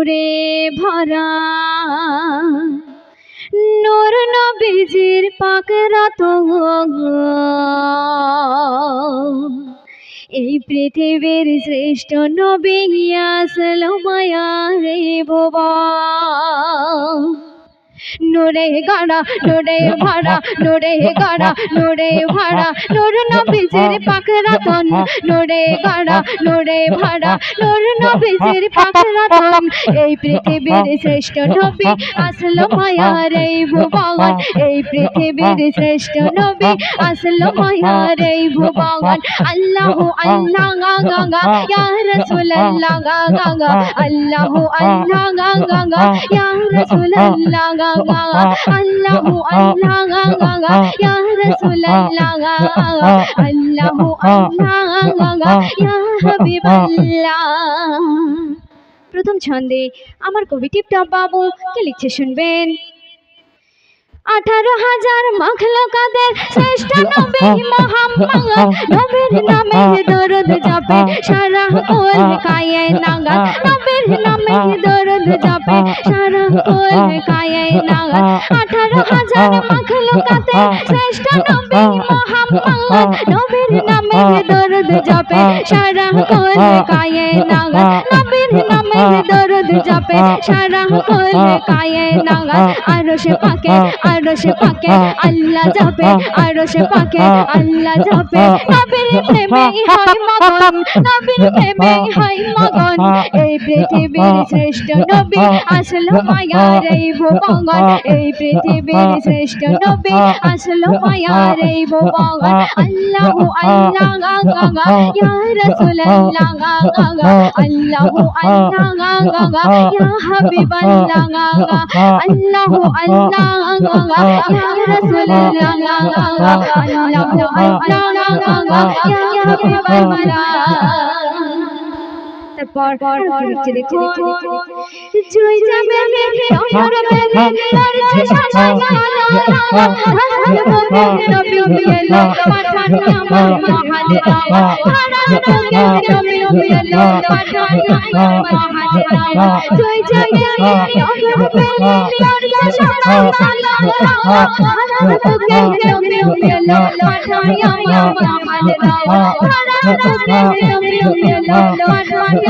নূরে ভরা। নূর নবীজির পাকরাত এই পৃথিবীর শ্রেষ্ঠ নবী আসল মায়া রে ভবা নোরে গাড়া, নোরে ভাড়া নোরে গাড়া, নোরে ভাড়া নোর নবীজির পাখরাতন নোরে গাড়া, নোরে ভাড়া নোর নবীজির পাখরাতন এই পৃথিবীর শ্রেষ্ঠ নবী আসলো মায়ার এই ভুবন, এই পৃথিবীর শ্রেষ্ঠ নবী আসলো মায়ার এই ভুবন। আল্লাহ আল্লাহ গা গা ইয়া রাসূলুল্লাহ গা গা গা। আল্লাহ আল্লাহ গা গা ইয়া রাসূলুল্লাহ গা গা গা প্রথম ছন্দে আমার কবি টিপটপ বাবু কে লিখছে শুনবেন? আঠারো হাজার মখলকাদের শ্রেষ্ঠ নামে জপে সারা কোল কায়ে নাগা রবের নামে দরদ যাবে সারা কোল কায়ে নাগা আঠারো হাজার মাখলুকাতে শ্রেষ্ঠ নবী মোহাম্মদ নবীর নামে দরদ যাবে সারা কোল কায়ে নাগা নবীর নামে দরুদ জপে সারা কোল কায়ে নাগা আরশে পাকে আরশে পাকে, আল্লাহ যাবে আরশে পাকে, আল্লাহ যাবে নবীর প্রেমে হয় মগন, নবীর প্রেমে হয় মগন। এই পৃথিবীর শ্রেষ্ঠ নবী আসলো মায়ার এই ভুবন এই পৃথিবীর শ্রেষ্ঠ নবী আসলো মায়ার এই ভুবন আল্লাহ আল্লাহ গা গা ইয়া রাসূলুল্লাহ গা গা। আল্লাহ আল্লাহ গা গা Allah Allah Allah গা গা Allah Allah গা গা ইয়া তারপর লিখছে দেখছে জয় যাবে আমার তার আমার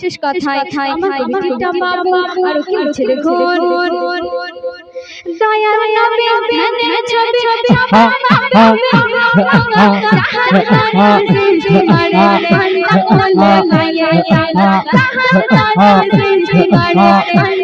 শেষে কথায় আমার কবিতা বাবু আর কি লিখছে দেখুন দয়ার নবী ধ্যানে ছবি ছবি মারে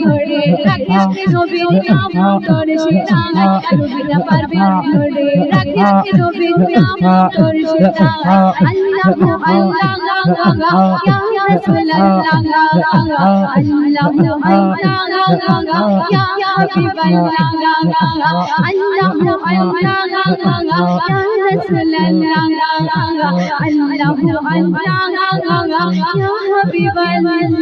ধরে রাখিস নবীর নাম তোর সীতায় কবিতা পারবি ধরে রাখিস নবীর নাম তোর সীতায় আল্লাহ আল্লাহ গা গা ইয়া রাসূলুল্লাহ গা গা আল্লাহ আল্লাহ গা গা ইয়া হাবিবাল্লাহ গা গা আল্লাহ আল্লাহ গা গা ইয়া রাসূলুল্লাহ গা গা আল্লাহ আল্লাহ গা গা ইয়া হাবিবাল্লাহ